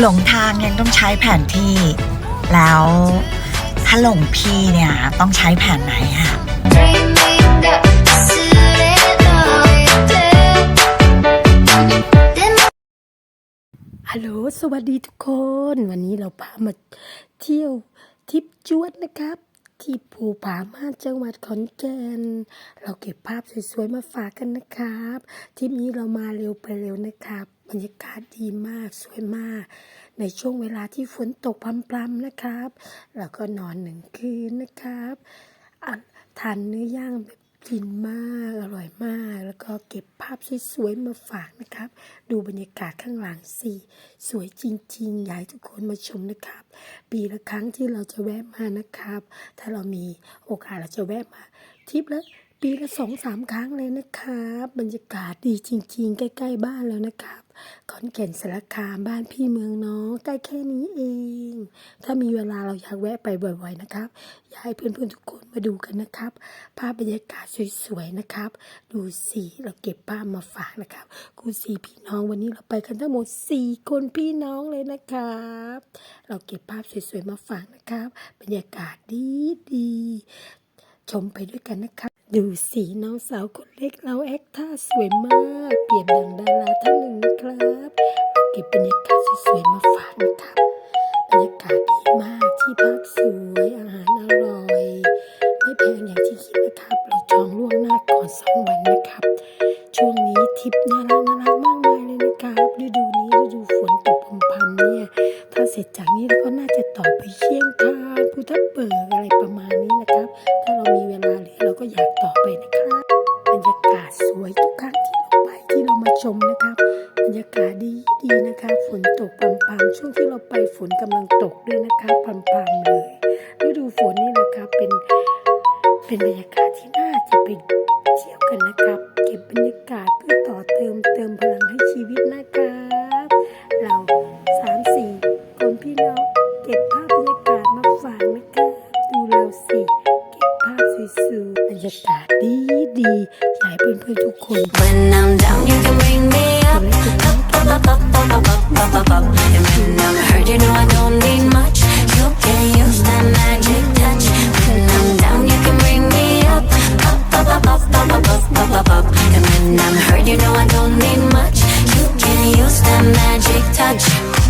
หลงทางยังต้องใช้แผนที่ แล้วถ้าหลงพี่เนี่ยต้องใช้แผนไหนอะฮัลโหลสวัสดีทุกคน วันนี้เราพามาเที่ยวทิปจวดนะครับ ที่ภูผาม่านจังหวัดขอนแก่น เราเก็บภาพสวยๆมาฝากกันนะครับทริปนี้เรามาเร็วไปเร็วนะครับบรรยากาศดีมากสวยมาก ในช่วงเวลาที่ฝนตกพรำๆนะครับ แล้วก็นอนหนึ่งคืนนะครับทานเนื้อย่าง กินมาก อร่อยมาก แล้วก็เก็บภาพสวยๆมาฝากนะครับ ดูบรรยากาศข้างหลังสิสวยจริงๆ อยากทุกคนมาชมนะครับ ปีละครั้งที่เราจะแวะมานะครับ ถ้าเรามีโอกาสเราจะแวะมาทริปละ ปีละสองสามครั้งเลยนะครับ บรรยากาศดีจริง ๆ ใกล้ ๆ บ้านแล้วนะครับขอนแก่นสารคามบ้านพี่เมืองน้องใกล้แค่นี้เอง ถ้ามีเวลาเราอยากแวะไปบ่อยๆนะครับ อยากให้เพื่อนๆทุกคนมาดูกันนะครับ ภาพบรรยากาศสวยๆนะครับ ดูสิเราเก็บภาพมาฝากนะครับกูสี่พี่น้องวันนี้เราไปกันทั้งหมดสี่คนพี่น้องเลยนะครับ เราเก็บภาพสวยๆมาฝากนะครับ บรรยากาศดีดีๆชมไปด้วยกันนะครับ ดูสีน้องสาวคนเล็กเราแอคท่าสวยมาก เปรียบดังดาราท่านหนึ่งนะครับเราเก็บบรรยากาศสวยๆมาฝากนะครับบรรยากาศดีมากที่พักสวยอาหารอร่อย ไม่แพงอย่างที่คิดนะครับ เราจองล่วงหน้าก่อนสองวันนะครับ ช่วงนี้ทิปน่ารักน่ารักมากมายเลยนะครับฤดูนี้ฤดูฝนตกพรำๆเนี่ยถ้าเสร็จจากนี้เราก็น่าจะต่อไปเชียงคานภูทับเบิกอะไรประมาณนี้นะครับ ถ้าเรามีเวลา ก็อยากต่อไปนะครับ บรรยากาศสวยทุกครั้งที่เราไปที่เรามาชมนะครับ บรรยากาศดีดีนะคะฝนตกพรำๆช่วงที่เราไปฝนกำลังตกด้วยนะคะพรำๆเลยฤดูฝนนี่นะครับเป็นเป็นบรรยากาศที่น่าจะไปเที่ยวกันนะครับ เก็บบรรยากาศเพื่อต่อเติมเติมพลังให้ชีวิตนะครับเราสามสี่คนพี่น้องเก็บภาพบรรยากาศมาฝากนะครับดูเราสิ เก็บภาพสวยๆ รยากาศดีดีอยากให้เพื่อนๆทุกคน When I'm down, you can bring me up. Up, up, up, up, up, up, up, up, up. And when I'm hurt, you know I don't need much. You can use that magic touch. When I'm down, you can bring me up. Up, up, up, up, up, up, up, up, up, up. And when I'm hurt, you know I don't need much. You can use that magic touch.